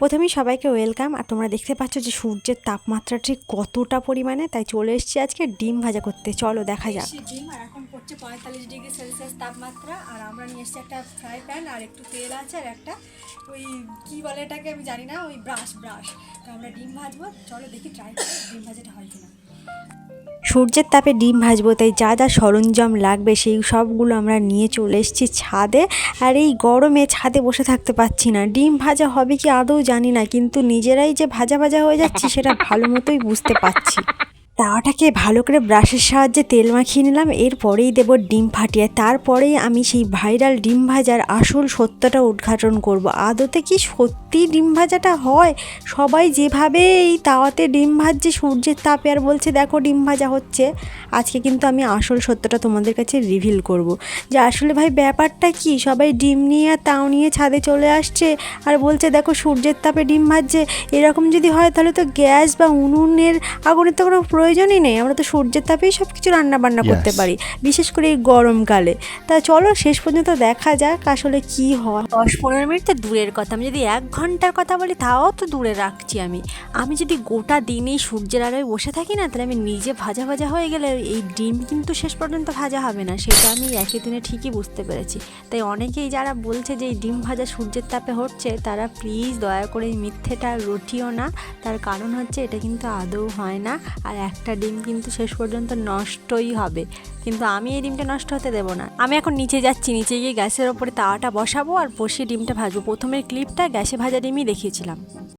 প্রথমেই সবাইকে ওয়েলকাম, আর তোমরা দেখতে পাচ্ছ যে সূর্যের তাপমাত্রা ঠিক কতটা পরিমাণে, তাই চলে এসেছি আজকে ডিম ভাজা করতে। চলো, দেখা যাক। ডিম, আর এখন পড়ছে পঁয়তাল্লিশ ডিগ্রি সেলসিয়াস তাপমাত্রা, আর আমরা নিয়ে এসেছি একটা ফ্রাই প্যান, আর একটু তেল আছে, আর একটা ওই কি বলে এটাকে আমি জানি না, ওই ব্রাশ ব্রাশ। তো আমরা ডিম ভাজবো। চলো দেখি ট্রাই করি ডিম ভাজাটা হয় কিনা। সূর্যের তাপে ডিম ভাজবো, তাই যা যা সরঞ্জাম লাগবে সেই সবগুলো আমরা নিয়ে চলে এসেছি ছাদে। আর এই গরমে ছাদে বসে থাকতে পারছি না। ডিম ভাজা হবে কি আদৌ জানি না, কিন্তু নিজেরাই যে ভাজা ভাজা হয়ে যাচ্ছি, সেটা ভালো মতোই বুঝতে পারছি। তাওয়াটাকে ভালো করে ব্রাশের সাহায্যে তেল মাখিয়ে নিলাম, এরপরেই দেবো ডিম ফাটিয়ে। তারপরেই আমি সেই ভাইরাল ডিম ভাজার আসল সত্যটা উদ্ঘাটন করব। আদতে কি সত্যি ডিম ভাজাটা হয়? সবাই যেভাবে এই তাওয়াতে ডিম ভাজছে, সূর্যের তাপে আর বলছে, দেখো ডিম ভাজা হচ্ছে। আজকে কিন্তু আমি আসল সত্যটা তোমাদের কাছে রিভিল করব। যে আসলে ভাই ব্যাপারটা কি? সবাই ডিম নিয়ে আর তাও নিয়ে ছাদে চলে আসছে আর বলছে, দেখো সূর্যের তাপে ডিম ভাজছে। এরকম যদি হয় তাহলে তো গ্যাস বা উনুনের আগুনের তো কোনো প্রয়োজনই নেই আমরা তো সূর্যের তাপেই সব কিছু রান্না বান্না করতে পারি বিশেষ করে এই গরমকালে তা চলো শেষ পর্যন্ত দেখা যাক আসলে কি হয়। দশ পনেরো মিনিট তো দূরের কথা আমি যদি এক ঘণ্টার কথা বলি তাও তো দূরে রাখছি আমি। আমি যদি গোটা দিন এই সূর্যের আলোয় বসে থাকি না তাহলে আমি নিজে ভাজা ভাজা হয়ে গেলে এই ডিম কিন্তু শেষ পর্যন্ত ভাজা হবে না সেটা আমি একই দিনে ঠিকই বুঝতে পেরেছি। তাই অনেকেই যারা বলছে যে এই ডিম ভাজা সূর্যের তাপে হচ্ছে তারা প্লিজ দয়া করে এই মিথ্যেটা রটিও না তার কারণ হচ্ছে এটা কিন্তু আদৌ হয় না। আর একটা ডিম কিন্তু শেষ পর্যন্ত নষ্টই হবে। কিন্তু আমি এই ডিমটা নষ্ট হতে দেবো না। আমি এখন নিচে যাচ্ছি, নিচে গিয়ে গ্যাসের ওপরে তাওয়াটা বসাবো আর বসিয়ে ডিমটা ভাজবো। প্রথমের ক্লিপটা গ্যাসে ভাজা ডিমই দেখিয়েছিলাম।